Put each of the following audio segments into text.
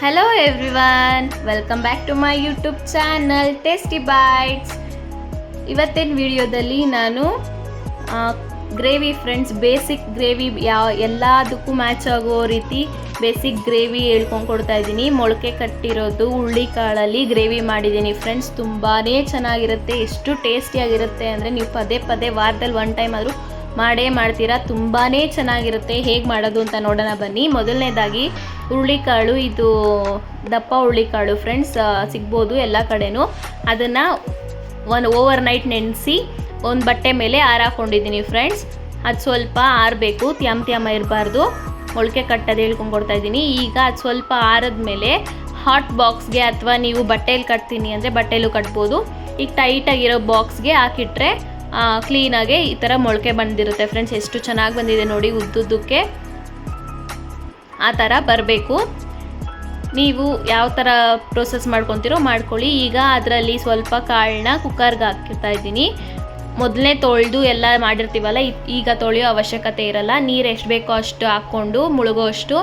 Hello everyone welcome back to my YouTube channel tasty bites ಇವತ್ತಿನ ವಿಡಿಯೋದಲ್ಲಿ ನಾನು gravy friends basic gravy ಯಾವ ಎಲ್ಲದಕ್ಕೂ ಮ್ಯಾಚ್ ಆಗೋ ರೀತಿ ಬೇಸಿಕ್ ಗ್ರೇವಿ ಹೇಳ್ಕೊಂಡು ಕೊಡ್ತಾ ಇದ್ದೀನಿ. ಮೊಳಕೆ ಕಟ್ಟಿರೋದು ಹುಳ್ಳಿಕಾಳಲ್ಲಿ ಗ್ರೇವಿ ಮಾಡಿದ್ದೀನಿ ಫ್ರೆಂಡ್ಸ್ ತುಂಬಾ ಚೆನ್ನಾಗಿರುತ್ತೆ. ಎಷ್ಟು ಟೇಸ್ಟಿಯಾಗಿರುತ್ತೆ ಅಂದರೆ ನೀವು ಪದೇ ಪದೇ ವಾರದಲ್ಲಿ ಒನ್ ಟೈಮ್ ಆದರೂ ಮಾಡೇ ಮಾಡ್ತೀರಾ? ತುಂಬಾ ಚೆನ್ನಾಗಿರುತ್ತೆ. ಹೇಗೆ ಮಾಡೋದು ಅಂತ ನೋಡೋಣ ಬನ್ನಿ. ಮೊದಲನೇದಾಗಿ ಹುರುಳಿಕಾಳು, ಇದು ದಪ್ಪ ಹುರುಳಿಕಾಳು ಫ್ರೆಂಡ್ಸ್ ಸಿಗ್ಬೋದು ಎಲ್ಲ ಕಡೆನೂ. ಅದನ್ನು ಒಂದು ಓವರ್ ನೈಟ್ ನೆನೆಸಿ ಒಂದು ಬಟ್ಟೆ ಮೇಲೆ ಹಾರಾಕೊಂಡಿದ್ದೀನಿ ಫ್ರೆಂಡ್ಸ್ ಅದು ಸ್ವಲ್ಪ ಆರಬೇಕು. ತ್ಯಾಮ್ ತ್ಯಾಮ ಇರಬಾರ್ದು. ಮೊಳಕೆ ಕಟ್ಟೋದು ಹೇಳ್ಕೊಂಡು ಕೊಡ್ತಾ ಇದ್ದೀನಿ. ಈಗ ಅದು ಸ್ವಲ್ಪ ಆರಿದ್ಮೇಲೆ ಹಾಟ್ ಬಾಕ್ಸ್ಗೆ ಅಥವಾ ನೀವು ಬಟ್ಟೆಯಲ್ಲಿ ಕಟ್ತೀನಿ ಅಂದರೆ ಬಟ್ಟೆಯಲ್ಲೂ ಕಟ್ಬೋದು. ಈಗ ಟೈಟಾಗಿರೋ ಬಾಕ್ಸ್ಗೆ ಹಾಕಿಟ್ರೆ ಕ್ಲೀನಾಗಿ ಈ ಥರ ಮೊಳಕೆ ಬಂದಿರುತ್ತೆ ಫ್ರೆಂಡ್ಸ್ ಎಷ್ಟು ಚೆನ್ನಾಗಿ ಬಂದಿದೆ ನೋಡಿ ಉದ್ದುದ್ದಕ್ಕೆ. ಆ ಥರ ಬರಬೇಕು. ನೀವು ಯಾವ ಥರ ಪ್ರೋಸೆಸ್ ಮಾಡ್ಕೊತಿರೋ ಮಾಡ್ಕೊಳ್ಳಿ. ಈಗ ಅದರಲ್ಲಿ ಸ್ವಲ್ಪ ಕಾಳನ್ನ ಕುಕ್ಕರ್ಗೆ ಹಾಕಿರ್ತಾ ಇದ್ದೀನಿ. ಮೊದಲನೇ ತೊಳೆದು ಎಲ್ಲ ಮಾಡಿರ್ತೀವಲ್ಲ ಈಗ ತೊಳೆಯೋ ಅವಶ್ಯಕತೆ ಇರಲ್ಲ. ನೀರು ಎಷ್ಟು ಬೇಕೋ ಅಷ್ಟು ಹಾಕ್ಕೊಂಡು ಮುಳುಗೋ ಅಷ್ಟು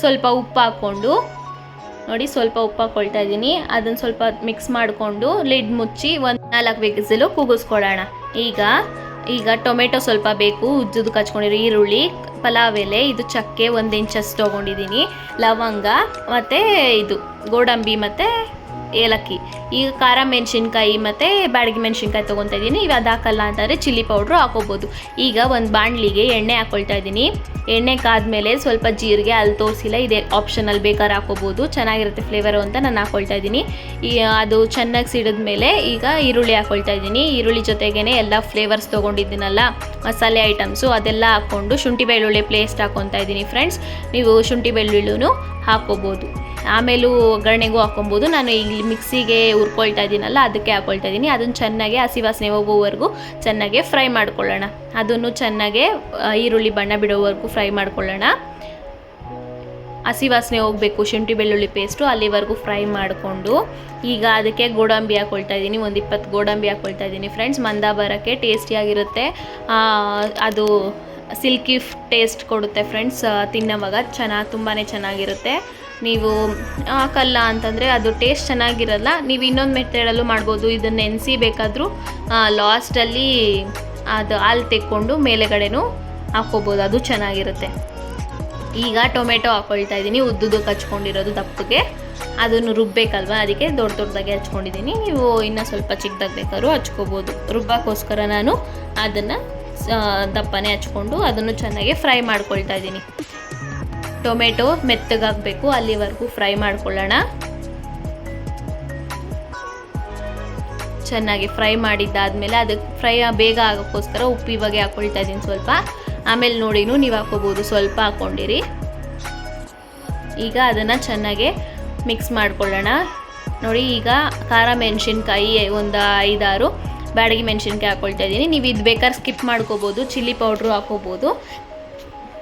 ಸ್ವಲ್ಪ ಉಪ್ಪು ಹಾಕ್ಕೊಂಡು, ನೋಡಿ ಸ್ವಲ್ಪ ಉಪ್ಪು ಹಾಕ್ಕೊಳ್ತಾ ಇದ್ದೀನಿ. ಅದನ್ನು ಸ್ವಲ್ಪ ಮಿಕ್ಸ್ ಮಾಡಿಕೊಂಡು ಲಿಡ್ ಮುಚ್ಚಿ ಒಂದು ನಾಲ್ಕು ವಿಗಿಸಲು ಕೂಗಿಸ್ಕೊಳ್ಳೋಣ. ಈಗ ಈಗ ಟೊಮೆಟೊ ಸ್ವಲ್ಪ ಬೇಕು, ಉಜ್ಜುದು ಕಚ್ಕೊಂಡಿರೋ ಈರುಳ್ಳಿ, ಪಲಾವ್ ಎಲೆ, ಇದು ಚಕ್ಕೆ ಒಂದು ಇಂಚಸ್ ತೊಗೊಂಡಿದ್ದೀನಿ ಲವಂಗ, ಮತ್ತು ಇದು, ಗೋಡಂಬಿ ಮತ್ತು ಏಲಕ್ಕಿ. ಈಗ ಖಾರ ಮೆಣಸಿನ್ಕಾಯಿ ಮತ್ತು ಬ್ಯಾಡಗಿ ಮೆಣಸಿನ್ಕಾಯಿ ತೊಗೊತಾ ಇದ್ದೀನಿ. ಇವು ಅದು ಹಾಕಲ್ಲ ಅಂತಂದರೆ ಚಿಲ್ಲಿ ಪೌಡ್ರು ಹಾಕೋಬೋದು. ಈಗ ಒಂದು ಬಾಣಲಿಗೆ ಎಣ್ಣೆ ಹಾಕ್ಕೊಳ್ತಾ ಇದ್ದೀನಿ. ಎಣ್ಣೆ ಕಾದ್ಮೇಲೆ ಸ್ವಲ್ಪ ಜೀರಿಗೆ ಅಲ್ಲಿ ತೋರಿಸಿಲ್ಲ, ಇದೆ ಆಪ್ಷನಲ್ಲಿ ಬೇಕಾದ್ರೆ ಹಾಕೋಬೋದು. ಚೆನ್ನಾಗಿರುತ್ತೆ ಫ್ಲೇವರು ಅಂತ ನಾನು ಹಾಕ್ಕೊಳ್ತಾ ಇದ್ದೀನಿ. ಈ, ಅದು ಚೆನ್ನಾಗಿ ಸಿಡಿದ್ಮೇಲೆ ಈಗ ಈರುಳ್ಳಿ ಹಾಕ್ಕೊಳ್ತಾ ಇದ್ದೀನಿ. ಈರುಳ್ಳಿ ಜೊತೆಗೇ ಎಲ್ಲ ಫ್ಲೇವರ್ಸ್ ತೊಗೊಂಡಿದ್ದೀನಲ್ಲ, ಮಸಾಲೆ ಐಟಮ್ಸು ಅದೆಲ್ಲ ಹಾಕ್ಕೊಂಡು ಶುಂಠಿ ಬೆಳ್ಳುಳ್ಳಿ ಪೇಸ್ಟ್ ಹಾಕ್ಕೊತಾ ಇದ್ದೀನಿ ಫ್ರೆಂಡ್ಸ್ ನೀವು ಶುಂಠಿ ಬೆಳ್ಳುಳ್ಳಿನೂ ಹಾಕ್ಕೋಬೋದು ಆಮೇಲೂ ಒಗ್ಗರಣೆಗೂ ಹಾಕೊಬೋದು ನಾನು ಇಲ್ಲಿ ಮಿಕ್ಸಿಗೆ ಹುರ್ಕೊಳ್ತಾ ಇದ್ದೀನಲ್ಲ, ಅದಕ್ಕೆ ಹಾಕೊಳ್ತಾ ಇದ್ದೀನಿ. ಅದನ್ನು ಚೆನ್ನಾಗಿ ಹಸಿ ವಾಸನೆ ಹೋಗೋವರೆಗೂ ಚೆನ್ನಾಗಿ ಫ್ರೈ ಮಾಡ್ಕೊಳ್ಳೋಣ. ಅದನ್ನು ಚೆನ್ನಾಗೆ ಈರುಳ್ಳಿ ಬಣ್ಣ ಬಿಡೋವರೆಗೂ ಫ್ರೈ ಮಾಡ್ಕೊಳ್ಳೋಣ. ಹಸಿ ವಾಸನೆ ಹೋಗಬೇಕು, ಶುಂಠಿ ಬೆಳ್ಳುಳ್ಳಿ ಪೇಸ್ಟು ಅಲ್ಲಿವರೆಗೂ ಫ್ರೈ ಮಾಡಿಕೊಂಡು. ಈಗ ಅದಕ್ಕೆ ಗೋಡಂಬಿ ಹಾಕ್ಕೊಳ್ತಾ ಇದ್ದೀನಿ, ಒಂದು ಇಪ್ಪತ್ತು ಗೋಡಂಬಿ ಹಾಕ್ಕೊಳ್ತಾ ಇದ್ದೀನಿ ಫ್ರೆಂಡ್ಸ್. ಮಂದ ಬರೋಕ್ಕೆ ಟೇಸ್ಟಿಯಾಗಿರುತ್ತೆ. ಅದು ಸಿಲ್ಕಿ ಟೇಸ್ಟ್ ಕೊಡುತ್ತೆ ಫ್ರೆಂಡ್ಸ್ ತಿನ್ನೋವಾಗ. ಚೆನ್ನಾಗಿ ತುಂಬಾ ಚೆನ್ನಾಗಿರುತ್ತೆ. ನೀವು ಹಾಕಲ್ಲ ಅಂತಂದರೆ ಅದು ಟೇಸ್ಟ್ ಚೆನ್ನಾಗಿರಲ್ಲ, ನೀವು ಇನ್ನೊಂದು ಮೆಥಡಲ್ಲೂ ಮಾಡ್ಬೋದು. ಇದನ್ನು ನೆನೆಸಿ ಬೇಕಾದರೂ ಲಾಸ್ಟಲ್ಲಿ ಅದು ಹಾಲು ತೆಕ್ಕೊಂಡು ಮೇಲೆಗಡೆನೂ ಹಾಕ್ಕೋಬೋದು. ಅದು ಚೆನ್ನಾಗಿರುತ್ತೆ. ಈಗ ಟೊಮೆಟೊ ಹಾಕ್ಕೊಳ್ತಾ ಇದ್ದೀನಿ. ಉದ್ದುದು ಹಚ್ಕೊಂಡಿರೋದು ದಪ್ಪಗೆ ಅದನ್ನು ರುಬ್ಬೇಕಲ್ವ? ಅದಕ್ಕೆ ದೊಡ್ಡ ದೊಡ್ಡದಾಗಿ ಹಚ್ಕೊಂಡಿದ್ದೀನಿ. ನೀವು ಇನ್ನೂ ಸ್ವಲ್ಪ ಚಿಕ್ಕದಾಗಿ ಬೇಕಾದ್ರೂ ಹಚ್ಕೋಬೋದು. ರುಬ್ಬಕ್ಕೋಸ್ಕರ ನಾನು ಅದನ್ನು ದಪ್ಪನೇ ಹಚ್ಕೊಂಡು ಅದನ್ನು ಚೆನ್ನಾಗಿ ಫ್ರೈ ಮಾಡ್ಕೊಳ್ತಾ ಇದ್ದೀನಿ. ಟೊಮೆಟೊ ಮೆತ್ತಗಾಗಬೇಕು, ಅಲ್ಲಿವರೆಗೂ ಫ್ರೈ ಮಾಡ್ಕೊಳ್ಳೋಣ. ಚೆನ್ನಾಗಿ ಫ್ರೈ ಮಾಡಿದ್ದಾದಮೇಲೆ ಅದಕ್ಕೆ ಫ್ರೈ ಬೇಗ ಆಗೋಕ್ಕೋಸ್ಕರ ಉಪ್ಪು ಇವಾಗೆ ಹಾಕ್ಕೊಳ್ತಾ ಇದ್ದೀನಿ ಸ್ವಲ್ಪ. ಆಮೇಲೆ ನೋಡಿನೂ ನೀವು ಹಾಕೋಬೋದು ಸ್ವಲ್ಪ ಹಾಕ್ಕೊಂಡಿರಿ. ಈಗ ಅದನ್ನು ಚೆನ್ನಾಗಿ ಮಿಕ್ಸ್ ಮಾಡ್ಕೊಳ್ಳೋಣ. ನೋಡಿ, ಈಗ ಖಾರ ಮೆಣಸಿನ್ಕಾಯಿ ಒಂದು ಐದಾರು, ಬ್ಯಾಡಗಿ ಮೆಣಸಿನ್ಕಾಯಿ ಹಾಕ್ಕೊಳ್ತಾ ಇದ್ದೀನಿ. ನೀವು ಇದು ಬೇಕಾದ್ರೆ ಸ್ಕಿಪ್ ಮಾಡ್ಕೋಬೋದು, ಚಿಲ್ಲಿ ಪೌಡ್ರು ಹಾಕೋಬೋದು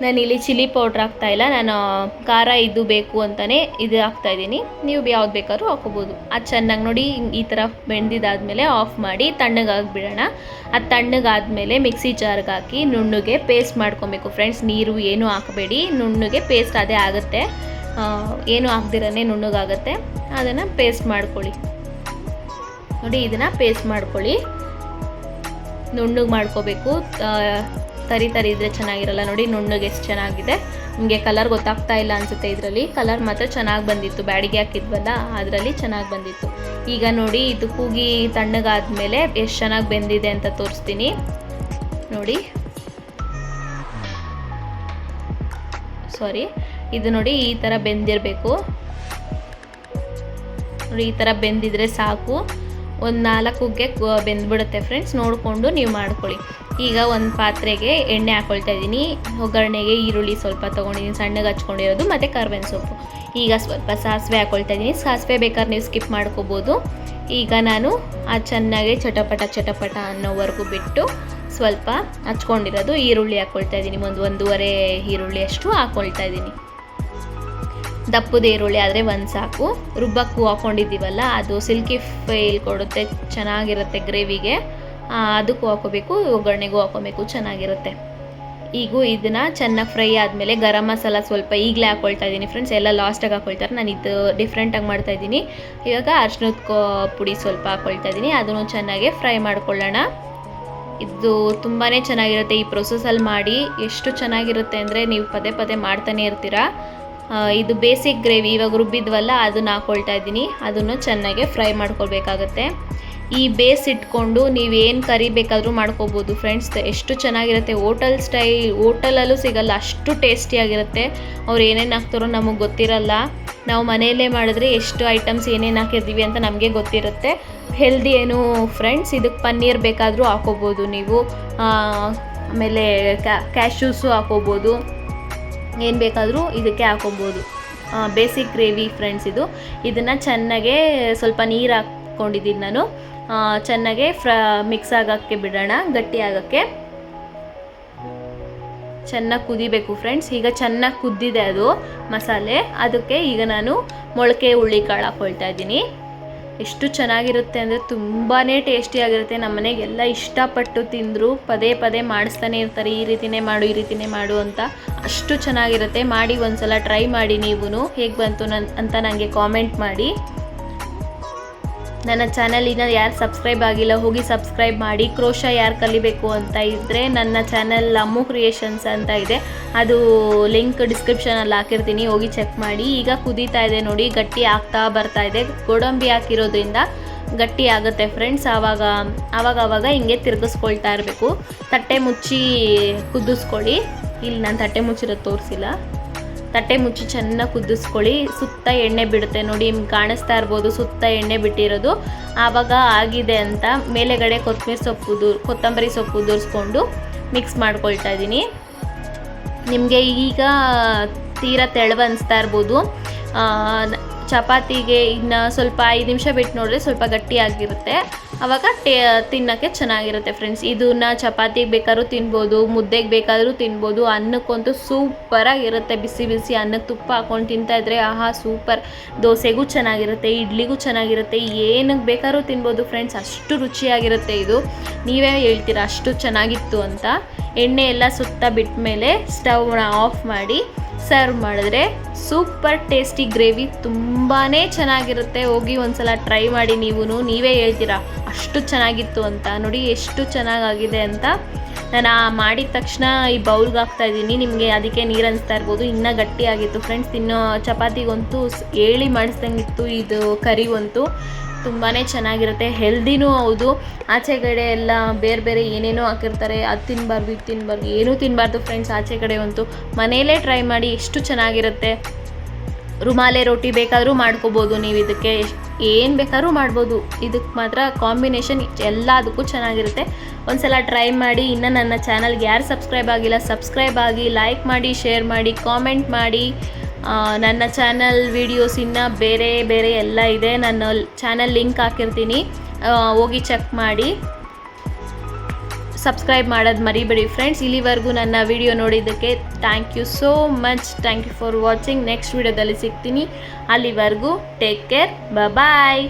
ನಾನು ಇಲ್ಲಿ ಚಿಲ್ಲಿ ಪೌಡ್ರ್ ಹಾಕ್ತಾ ಇಲ್ಲ. ನಾನು ಖಾರ ಇದು ಬೇಕು ಅಂತಲೇ ಇದು ಹಾಕ್ತಾ ಇದ್ದೀನಿ. ನೀವು ಯಾವ್ದು ಬೇಕಾದ್ರೂ ಹಾಕೋಬೋದು ಅದು ಚೆನ್ನಾಗಿ ನೋಡಿ ಈ ಥರ ಬೆಂದಿದ್ದಾದಮೇಲೆ ಆಫ್ ಮಾಡಿ ತಣ್ಣಗಾಗಿಬಿಡೋಣ. ಅದು ತಣ್ಣಗಾದ್ಮೇಲೆ ಮಿಕ್ಸಿ ಜಾರ್ಗೆ ಹಾಕಿ ನುಣ್ಣಗೆ ಪೇಸ್ಟ್ ಮಾಡ್ಕೊಬೇಕು. ಫ್ರೆಂಡ್ಸ್, ನೀರು ಏನೂ ಹಾಕಬೇಡಿ. ನುಣ್ಣಗೆ ಪೇಸ್ಟ್ ಅದೇ ಆಗುತ್ತೆ. ಏನು ಹಾಕ್ದಿರನೇ ನುಣ್ಣಗಾಗುತ್ತೆ. ಅದನ್ನು ಪೇಸ್ಟ್ ಮಾಡ್ಕೊಳ್ಳಿ. ನೋಡಿ, ಇದನ್ನು ಪೇಸ್ಟ್ ಮಾಡ್ಕೊಳ್ಳಿ. ನುಣ್ಣಗೆ ಮಾಡ್ಕೋಬೇಕು. ತರಿ ತರಿ ಇದ್ರೆ ಚೆನ್ನಾಗಿರಲ್ಲ. ನೋಡಿ, ನುಣ್ಣಗೆ ಎಷ್ಟು ಚೆನ್ನಾಗಿದೆ. ನಿಮಗೆ ಕಲರ್ ಗೊತ್ತಾಗ್ತಾ ಇಲ್ಲ ಅನಿಸುತ್ತೆ ಇದರಲ್ಲಿ. ಕಲರ್ ಮಾತ್ರ ಚೆನ್ನಾಗಿ ಬಂದಿತ್ತು. ಬ್ಯಾಡಿಗೆ ಹಾಕಿದ್ವಲ್ಲ, ಅದರಲ್ಲಿ ಚೆನ್ನಾಗಿ ಬಂದಿತ್ತು. ಈಗ ನೋಡಿ, ಇದು ಕೂಗಿ ತಣ್ಣಗಾದ್ಮೇಲೆ ಎಷ್ಟು ಚೆನ್ನಾಗಿ ಬೆಂದಿದೆ ಅಂತ ತೋರಿಸ್ತೀನಿ. ನೋಡಿ. ಸಾರಿ ಇದು ನೋಡಿ, ಈ ಥರ ಬೆಂದಿರಬೇಕು. ನೋಡಿ, ಈ ಥರ ಬೆಂದಿದ್ರೆ ಸಾಕು. ಒಂದು ನಾಲ್ಕುಗೆ ಬೆಂದ್ಬಿಡುತ್ತೆ ಫ್ರೆಂಡ್ಸ್ ನೋಡಿಕೊಂಡು ನೀವು ಮಾಡ್ಕೊಳ್ಳಿ. ಈಗ ಒಂದು ಪಾತ್ರೆಗೆ ಎಣ್ಣೆ ಹಾಕ್ಕೊಳ್ತಾ ಇದ್ದೀನಿ. ಒಗ್ಗರಣೆಗೆ ಈರುಳ್ಳಿ ಸ್ವಲ್ಪ ತೊಗೊಂಡಿದ್ದೀನಿ, ಸಣ್ಣಗೆ ಹಚ್ಕೊಂಡಿರೋದು, ಮತ್ತು ಕರ್ಬೇವಿನ ಸೊಪ್ಪು. ಈಗ ಸ್ವಲ್ಪ ಸಾಸಿವೆ ಹಾಕ್ಕೊಳ್ತಾ ಇದ್ದೀನಿ. ಸಾಸಿವೆ ಬೇಕಾದ್ರೆ ನೀವು ಸ್ಕಿಪ್ ಮಾಡ್ಕೋಬೋದು. ಈಗ ನಾನು ಆ ಚೆನ್ನಾಗಿ ಚಟಪಟ ಚಟಪಟ ಅನ್ನೋವರೆಗೂ ಬಿಟ್ಟು ಸ್ವಲ್ಪ ಹಚ್ಕೊಂಡಿರೋದು ಈರುಳ್ಳಿ ಹಾಕ್ಕೊಳ್ತಾ ಇದ್ದೀನಿ. ಒಂದು ಒಂದೂವರೆ ಈರುಳ್ಳಿ ಅಷ್ಟು ಹಾಕ್ಕೊಳ್ತಾ ಇದ್ದೀನಿ. ದಪ್ಪದ ಈರುಳ್ಳಿ ಆದರೆ ಒಂದು ಸಾಕು. ರುಬ್ಬಕ್ಕೂ ಹಾಕ್ಕೊಂಡಿದ್ದೀವಲ್ಲ ಅದು ಸಿಲ್ಕಿ ಫೈಲ್ ಕೊಡುತ್ತೆ, ಚೆನ್ನಾಗಿರುತ್ತೆ ಗ್ರೇವಿಗೆ. ಅದಕ್ಕೂ ಹಾಕೋಬೇಕು, ಒಗ್ಗರಣೆಗೂ ಹಾಕೋಬೇಕು, ಚೆನ್ನಾಗಿರುತ್ತೆ. ಈಗ ಇದನ್ನು ಚೆನ್ನಾಗಿ ಫ್ರೈ ಆದಮೇಲೆ ಗರಂ ಮಸಾಲ ಸ್ವಲ್ಪ ಈಗಲೇ ಹಾಕ್ಕೊಳ್ತಾ ಇದ್ದೀನಿ ಫ್ರೆಂಡ್ಸ್, ಎಲ್ಲ ಲಾಸ್ಟಾಗಿ ಹಾಕ್ಕೊಳ್ತಾರೆ ನಾನು ಇದು ಡಿಫ್ರೆಂಟಾಗಿ ಮಾಡ್ತಾ ಇದ್ದೀನಿ. ಇವಾಗ ಅರ್ಶಿನದ ಪುಡಿ ಸ್ವಲ್ಪ ಹಾಕ್ಕೊಳ್ತಾ ಇದ್ದೀನಿ. ಅದನ್ನು ಚೆನ್ನಾಗಿ ಫ್ರೈ ಮಾಡ್ಕೊಳ್ಳೋಣ. ಇದು ತುಂಬಾ ಚೆನ್ನಾಗಿರುತ್ತೆ. ಈ ಪ್ರೊಸೆಸಲ್ಲಿ ಮಾಡಿ ಎಷ್ಟು ಚೆನ್ನಾಗಿರುತ್ತೆ ಅಂದರೆ ನೀವು ಪದೇ ಪದೇ ಮಾಡ್ತಾನೆ ಇರ್ತೀರಾ. ಇದು ಬೇಸಿಕ್ ಗ್ರೇವಿ ಇವಾಗ ರುಬ್ಬಿದ್ವಲ್ಲ, ಅದನ್ನು ಹಾಕ್ಕೊಳ್ತಾ ಇದ್ದೀನಿ. ಅದನ್ನು ಚೆನ್ನಾಗಿ ಫ್ರೈ ಮಾಡ್ಕೊಳ್ಬೇಕಾಗತ್ತೆ. ಈ ಬೇಸ್ ಇಟ್ಕೊಂಡು ನೀವೇನು ಕರಿ ಬೇಕಾದರೂ ಮಾಡ್ಕೋಬೋದು. ಫ್ರೆಂಡ್ಸ್ ಎಷ್ಟು ಚೆನ್ನಾಗಿರುತ್ತೆ. ಹೋಟೆಲ್ ಸ್ಟೈಲ್, ಹೋಟೆಲಲ್ಲೂ ಸಿಗಲ್ಲ. ಅಷ್ಟು ಟೇಸ್ಟಿಯಾಗಿರುತ್ತೆ. ಅವ್ರು ಏನೇನು ಹಾಕ್ತಾರೋ ನಮಗೆ ಗೊತ್ತಿರಲ್ಲ. ನಾವು ಮನೆಯಲ್ಲೇ ಮಾಡಿದ್ರೆ ಎಷ್ಟು ಐಟಮ್ಸ್ ಏನೇನು ಹಾಕಿರ್ತೀವಿ ಅಂತ ನಮಗೆ ಗೊತ್ತಿರುತ್ತೆ. ಹೆಲ್ದಿ ಏನು ಫ್ರೆಂಡ್ಸ್ ಇದಕ್ಕೆ ಪನ್ನೀರ್ ಬೇಕಾದರೂ ಹಾಕೋಬೋದು ನೀವು. ಆಮೇಲೆ ಕ್ಯಾಶ್ಯೂಸು ಹಾಕೋಬೋದು. ಏನು ಬೇಕಾದರೂ ಇದಕ್ಕೆ ಹಾಕೋಬೋದು. ಬೇಸಿಕ್ ಗ್ರೇವಿ ಫ್ರೆಂಡ್ಸ್ ಇದು. ಇದನ್ನು ಚೆನ್ನಾಗೆ ಸ್ವಲ್ಪ ನೀರು ಹಾಕ್ಕೊಂಡಿದ್ದೀನಿ ನಾನು. ಚೆನ್ನಾಗೆ ಫ್ರ ಮಿಕ್ಸ್ ಆಗೋಕ್ಕೆ ಬಿಡೋಣ, ಗಟ್ಟಿ ಆಗೋಕ್ಕೆ. ಚೆನ್ನಾಗಿ ಕುದಿಬೇಕು ಫ್ರೆಂಡ್ಸ್ ಈಗ ಚೆನ್ನಾಗಿ ಕುದ್ದಿದೆ ಅದು ಮಸಾಲೆ. ಅದಕ್ಕೆ ಈಗ ನಾನು ಮೊಳಕೆ ಹುಳ್ಳಿಕಾಳು ಹಾಕ್ಕೊಳ್ತಾ ಇದ್ದೀನಿ. ಎಷ್ಟು ಚೆನ್ನಾಗಿರುತ್ತೆ ಅಂದರೆ ತುಂಬಾ ಟೇಸ್ಟಿಯಾಗಿರುತ್ತೆ ನಮ್ಮ ಮನೆಗೆಲ್ಲ ಇಷ್ಟಪಟ್ಟು ತಿಂದರು ಪದೇ ಪದೇ ಮಾಡಿಸ್ತಾನೆ ಇರ್ತಾರೆ. ಈ ರೀತಿನೇ ಮಾಡು, ಈ ರೀತಿನೇ ಮಾಡು ಅಂತ ಅಷ್ಟು ಚೆನ್ನಾಗಿರುತ್ತೆ. ಮಾಡಿ ಒಂದ್ಸಲ ಟ್ರೈ ಮಾಡಿ ನೀವು ಹೇಗೆ ಬಂತು ನನ್ನ ಅಂತ ನನಗೆ ಕಾಮೆಂಟ್ ಮಾಡಿ. ನನ್ನ ಚಾನಲಿನ ಯಾರು ಸಬ್ಸ್ಕ್ರೈಬ್ ಆಗಿಲ್ಲ, ಹೋಗಿ ಸಬ್ಸ್ಕ್ರೈಬ್ ಮಾಡಿ. ಕ್ರೋಶ ಯಾರು ಕಲಿಬೇಕು ಅಂತ ಇದ್ದರೆ ನನ್ನ ಚಾನಲ್ ಅಮ್ಮು ಕ್ರಿಯೇಷನ್ಸ್ ಅಂತ ಇದೆ. ಅದು ಲಿಂಕ್ ಡಿಸ್ಕ್ರಿಪ್ಷನಲ್ಲಿ ಹಾಕಿರ್ತೀನಿ, ಹೋಗಿ ಚೆಕ್ ಮಾಡಿ. ಈಗ ಕುದೀತಾ ಇದೆ ನೋಡಿ, ಗಟ್ಟಿ ಆಗ್ತಾ ಬರ್ತಾ ಇದೆ. ಗೋಡಂಬಿ ಹಾಕಿರೋದ್ರಿಂದ ಗಟ್ಟಿ ಆಗುತ್ತೆ ಫ್ರೆಂಡ್ಸ್ ಆವಾಗ ಆವಾಗ ಆವಾಗ ಹಿಂಗೆ ತಿರುಗಿಸ್ಕೊಳ್ತಾ ಇರಬೇಕು. ತಟ್ಟೆ ಮುಚ್ಚಿ ಕುದಿಸ್ಕೊಳ್ಳಿ. ಇಲ್ಲಿ ನಾನು ತಟ್ಟೆ ಮುಚ್ಚಿರೋದು ತೋರಿಸಿಲ್ಲ. ತಟ್ಟೆ ಮುಚ್ಚಿ ಚೆನ್ನಾಗಿ ಕುದಿಸ್ಕೊಳ್ಳಿ. ಸುತ್ತ ಎಣ್ಣೆ ಬಿಡುತ್ತೆ ನೋಡಿ, ನಿಮ್ಗೆ ಕಾಣಿಸ್ತಾ ಇರ್ಬೋದು, ಸುತ್ತ ಎಣ್ಣೆ ಬಿಟ್ಟಿರೋದು. ಆವಾಗ ಆಗಿದೆ ಅಂತ ಮೇಲೆಗಡೆ ಕೊತ್ತಂಬರಿ ಸೊಪ್ಪು ಕೊತ್ತಂಬರಿ ಸೊಪ್ಪು ಉದುರಿಸ್ಕೊಂಡು ಮಿಕ್ಸ್ ಮಾಡ್ಕೊಳ್ತಾ ಇದ್ದೀನಿ. ನಿಮಗೆ ಈಗ ತೀರಾ ಅನಿಸ್ತಾ ಇರ್ಬೋದು. ಚಪಾತಿಗೆ ಇನ್ನು ಸ್ವಲ್ಪ ಐದು ನಿಮಿಷ ಬಿಟ್ಟು ನೋಡಿದ್ರೆ ಸ್ವಲ್ಪ ಗಟ್ಟಿಯಾಗಿರುತ್ತೆ ಆವಾಗ ಟೇ, ತಿನ್ನೋಕ್ಕೆ ಚೆನ್ನಾಗಿರುತ್ತೆ ಫ್ರೆಂಡ್ಸ್ ಇದನ್ನ ಚಪಾತಿಗೆ ಬೇಕಾದ್ರೂ ತಿನ್ಬೋದು, ಮುದ್ದೆಗೆ ಬೇಕಾದರೂ ತಿನ್ಬೋದು. ಅನ್ನಕ್ಕಂತೂ ಸೂಪರಾಗಿರುತ್ತೆ ಬಿಸಿ ಬಿಸಿ ಅನ್ನಕ್ಕೆ ತುಪ್ಪ ಹಾಕ್ಕೊಂಡು ತಿಂತಾ ಇದ್ರೆ ಆಹಾ ಸೂಪರ್ ದೋಸೆಗೂ ಚೆನ್ನಾಗಿರುತ್ತೆ, ಇಡ್ಲಿಗೂ ಚೆನ್ನಾಗಿರುತ್ತೆ ಏನಕ್ಕೆ ಬೇಕಾದ್ರೂ ತಿನ್ಬೋದು ಫ್ರೆಂಡ್ಸ್ ಅಷ್ಟು ರುಚಿಯಾಗಿರುತ್ತೆ ಇದು. ನೀವೇ ಹೇಳ್ತೀರಾ ಅಷ್ಟು ಚೆನ್ನಾಗಿತ್ತು ಅಂತ. ಎಣ್ಣೆ ಎಲ್ಲ ಸುತ್ತ ಬಿಟ್ಟ ಮೇಲೆ ಸ್ಟವ್ನ ಆಫ್ ಮಾಡಿ ಸರ್ವ್ ಮಾಡಿದ್ರೆ ಸೂಪರ್ ಟೇಸ್ಟಿ ಗ್ರೇವಿ ತುಂಬಾ ಚೆನ್ನಾಗಿರುತ್ತೆ. ಹೋಗಿ ಒಂದ್ಸಲ ಟ್ರೈ ಮಾಡಿ ನೀವು ನೀವೇ ಹೇಳ್ತೀರಾ, ಅಷ್ಟು ಚೆನ್ನಾಗಿತ್ತು ಅಂತ. ನೋಡಿ, ಎಷ್ಟು ಚೆನ್ನಾಗಾಗಿದೆ ಅಂತ. ನಾನು ಮಾಡಿದ ತಕ್ಷಣ ಈ ಬೌಲ್ಗೆ ಹಾಕ್ತಾ ಇದ್ದೀನಿ. ನಿಮಗೆ ಅದಕ್ಕೆ ನೀರು ಅನಿಸ್ತಾ ಇರ್ಬೋದು. ಇನ್ನೂ ಗಟ್ಟಿಯಾಗಿತ್ತು. ಫ್ರೆಂಡ್ಸ್, ತಿನ್ನೋ ಚಪಾತಿಗಂತೂ ಹೇಳಿ ಮಾಡಿಸ್ದಂಗಿತ್ತು. ಇದು ಕರಿ ಅಂತೂ ತುಂಬಾ ಚೆನ್ನಾಗಿರುತ್ತೆ. ಹೆಲ್ದಿನೂ ಹೌದು. ಆಚೆ ಕಡೆ ಎಲ್ಲ ಬೇರೆ ಬೇರೆ ಏನೇನೋ ಹಾಕಿರ್ತಾರೆ. ಅದು ತಿನ್ನಬಾರ್ದು ಇದು ತಿನ್ನಬಾರ್ದು ಏನೂ ತಿನ್ನಬಾರ್ದು ಫ್ರೆಂಡ್ಸ್ ಆಚೆ ಕಡೆ ಅಂತೂ. ಮನೆಯಲ್ಲೇ ಟ್ರೈ ಮಾಡಿ ಎಷ್ಟು ಚೆನ್ನಾಗಿರುತ್ತೆ. ರುಮಾಲೆ ರೋಟಿ ಬೇಕಾದರೂ ಮಾಡ್ಕೋಬೋದು ನೀವು ಇದಕ್ಕೆ. ಏನು ಬೇಕಾದ್ರೂ ಮಾಡ್ಬೋದು. ಇದಕ್ಕೆ ಮಾತ್ರ ಕಾಂಬಿನೇಷನ್ ಎಲ್ಲದಕ್ಕೂ ಚೆನ್ನಾಗಿರುತ್ತೆ. ಒಂದ್ಸಲ ಟ್ರೈ ಮಾಡಿ, ಇನ್ನು ನನ್ನ ಚಾನಲ್ಗೆ ಯಾರು ಸಬ್ಸ್ಕ್ರೈಬ್ ಆಗಿಲ್ಲ ಸಬ್ಸ್ಕ್ರೈಬ್ ಆಗಿ ಲೈಕ್ ಮಾಡಿ ಶೇರ್ ಮಾಡಿ ಕಾಮೆಂಟ್ ಮಾಡಿ. ನನ್ನ ಚಾನಲ್ ವೀಡಿಯೋಸ್ ಇನ್ನು ಬೇರೆ ಬೇರೆ ಎಲ್ಲ ಇದೆ. ನನ್ನ ಚಾನಲ್ ಲಿಂಕ್ ಹಾಕಿರ್ತೀನಿ. ಹೋಗಿ ಚೆಕ್ ಮಾಡಿ. ಸಬ್ಸ್ಕ್ರೈಬ್ ಮಾಡೋದು ಮರಿಬೇಡಿ ಫ್ರೆಂಡ್ಸ್ ಇಲ್ಲಿವರೆಗೂ ನನ್ನ ವಿಡಿಯೋ ನೋಡಿದ್ದಕ್ಕೆ thank you so much thank you for watching next ವಿಡಿಯೋದಲ್ಲಿ ಸಿಗ್ತೀನಿ. ಅಲ್ಲಿವರೆಗೂ ಟೇಕ್ ಕೇರ್ ಬಾಯ್